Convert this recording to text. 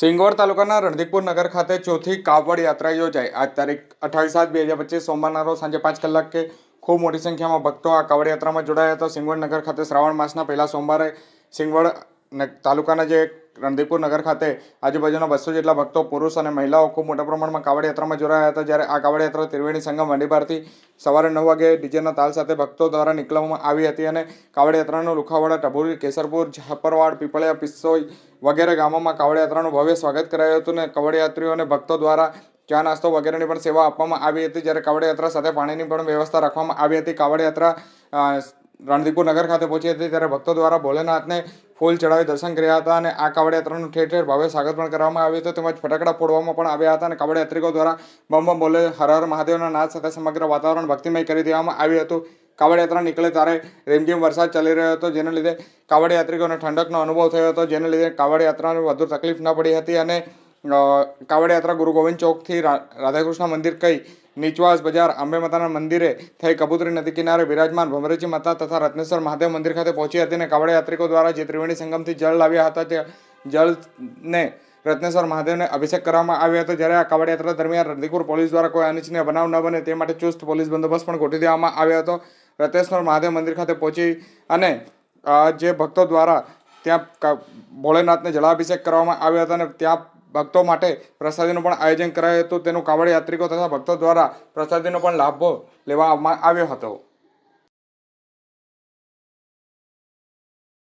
સિંગવડ તાલુકાના રણધીકપુર નગર ખાતે ચોથી કાવડ યાત્રા યોજાઈ. આજ તારીખ અઠાવીસ સાત બે હજાર પચીસ સોમવારના રોજ સાંજે પાંચ કલાકે ખૂબ મોટી સંખ્યામાં ભક્તો આ કાવડ યાત્રામાં જોડાયા હતા. સિંગવડ નગર ખાતે શ્રાવણ માસના પહેલા સોમવારે સિંગવડ તાલુકાના જે રણદીપુર નગર ખાતે આજુબાજુના બસો જેટલા ભક્તો, પુરુષ અને મહિલાઓ ખૂબ મોટા પ્રમાણમાં કાવડ યાત્રામાં જોડાયા હતા જ્યારે આ કાવડ યાત્રા ત્રિવેણી સંગમ વંડીભારથી સવારે નવ વાગે ડીજેના તાલ સાથે ભક્તો દ્વારા નીકળવામાં આવી હતી અને કાવડ યાત્રાનું લુખાવાડા ટભુરી કેસરપુર, ઝાપરવાડ, પીપળિયા, પિસ્સોઈ વગેરે ગામોમાં કાવડ યાત્રાનું ભવ્ય સ્વાગત કરાયું હતું અને કાવડ યાત્રીઓને ભક્તો દ્વારા ચા, નાસ્તો વગેરેની પણ સેવા આપવામાં આવી હતી જ્યારે કાવડ યાત્રા સાથે પાણીની પણ વ્યવસ્થા રાખવામાં આવી હતી. કાવડ યાત્રા રણદીપુર નગર ખાતે પહોંચી હતી ત્યારે ભક્તો દ્વારા ભોલેનાથને ફૂલ ચડાવી દર્શન કર્યા હતા અને આ કાવડયાત્રાનું ઠેર ઠેર ભવ્ય સ્વાગત પણ કરવામાં આવ્યું હતું. તેમજ ફટાકડા ફોડવામાં પણ આવ્યા હતા અને કાવડ યાત્રિકો દ્વારા બમ બમ બોલે હર હર મહાદેવના નાદ સાથે સમગ્ર વાતાવરણ ભક્તિમય કરી દેવામાં આવ્યું હતું. કાવડયાત્રા નીકળે ત્યારે રીમઝીમ વરસાદ ચાલી રહ્યો હતો, જેના લીધે કાવડયાત્રિકોને ઠંડકનો અનુભવ થયો હતો, જેના લીધે કાવડ યાત્રાને વધુ તકલીફ ન પડી હતી અને કાવડ યાત્રા ગુરુ ગોવિંદ ચોકથી રાધાકૃષ્ણ મંદિર કઈ નીચવાસ બજાર અંબે માતાના મંદિરે થઈ કબૂતરી નદી કિનારે બિરાજમાન ભમરેજી માતા તથા રત્નેશ્વર મહાદેવ મંદિર ખાતે પહોંચી હતી અને કાવડ યાત્રિકો દ્વારા જે ત્રિવેણી સંગમથી જળ લાવ્યા હતા તે જળને રત્નેશ્વર મહાદેવને અભિષેક કરવામાં આવ્યો હતો. જ્યારે આ કાવડ યાત્રા દરમિયાન રણદીપુર પોલીસ દ્વારા કોઈ અનિચ્છનીય બનાવ ન બને તે માટે ચુસ્ત પોલીસ બંદોબસ્ત પણ ગોઠવી દેવામાં આવ્યો હતો. રત્નેશ્વર મહાદેવ મંદિર ખાતે પહોંચી અને જે ભક્તો દ્વારા ત્યાં ભોળેનાથને જળાભિષેક કરવામાં આવ્યો હતો અને ત્યાં ભક્તો માટે પ્રસાદીનું પણ આયોજન કરાયું હતું. તેનું કાવડ યાત્રિકો તથા ભક્તો દ્વારા પ્રસાદીનો પણ લાભો લેવામાં આવ્યો હતો.